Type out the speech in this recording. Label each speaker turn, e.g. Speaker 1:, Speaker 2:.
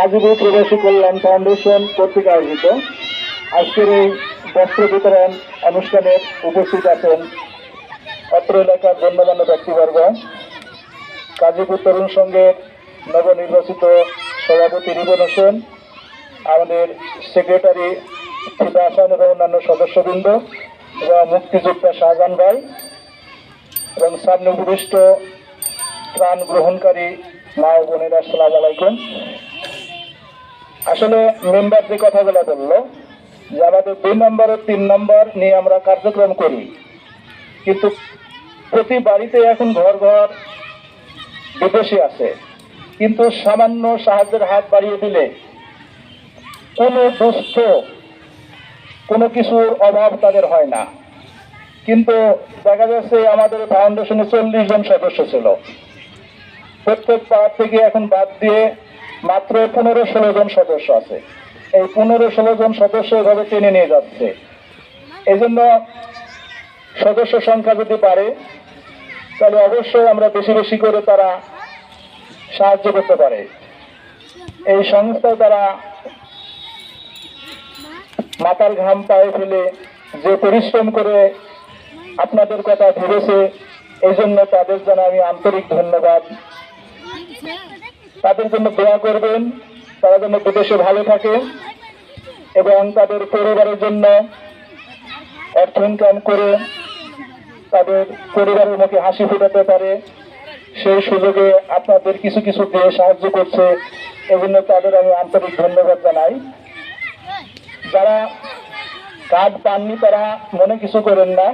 Speaker 1: কাজীপুর প্রবাসী কল্যাণ ফাউন্ডেশন কর্তৃক আয়োজিত। আজকের এই বস্ত্র বিতরণ অনুষ্ঠানে উপস্থিত আছেন অত্র এলাকার গণ্যমান্য ব্যক্তিবর্গ। কাজীপুর তরুণ সংঘের নবনির্বাচিত সভাপতি রিবন হোসেন, আমাদের সেক্রেটারি ফিদা এবং অন্যান্য সদস্যবৃন্দ এবং মুক্তিযোদ্ধা শাহজাহান ভাই এবং সামনে উপবিষ্ট ত্রাণ গ্রহণকারী মা বোনেরা, আসসালাম আলাইকুম। আসলে মেম্বার যে কথাগুলো বলল, যে আমাদের দুই নম্বর তিন নম্বর নিয়ে আমরা কার্যক্রম করি। কিন্তু প্রতি বাড়িতে এখন ঘর ঘর বিদেশি আছে। কিন্তু সামান্য সাহায্যের হাত বাড়িয়ে দিলে কোনো দুস্থ কোনো কিছুর অভাব তাদের হয় না। কিন্তু দেখা যাচ্ছে আমাদের ফাউন্ডেশনে চল্লিশ জন সদস্য ছিল। প্রত্যেক পাড়ার থেকে এখন বাদ দিয়ে মাত্র পনেরো ষোলো জন সদস্য আছে। এই পনেরো ষোলো জন সদস্য এভাবে টেনে নিয়ে যাচ্ছে। এই জন্য সদস্য সংখ্যা যদি পারে তাহলে অবশ্যই আমরা বেশি বেশি করে তারা সাহায্য করতে পারে। এই সংস্থায় তারা মাথার ঘাম পায়ে ফেলে যে পরিশ্রম করে আপনাদের কথা ভেবেছে এই জন্য তাদের জন্য আমি আন্তরিক ধন্যবাদ। তাদের জন্য দোয়া করবেন। তারা যেন বিদেশে ভালো থাকে এবং তাদের পরিবারের জন্য অর্থ ইনকাম করে তাদের পরিবারের মুখে হাসি ফোটাতে পারে। সেই সুযোগে আপনাদের কিছু কিছু দিয়ে সাহায্য করছে। এজন্য তাদের আমি আন্তরিক ধন্যবাদ জানাই। যারা কার্ড পাননি, তারা মনে কিছু করেন না।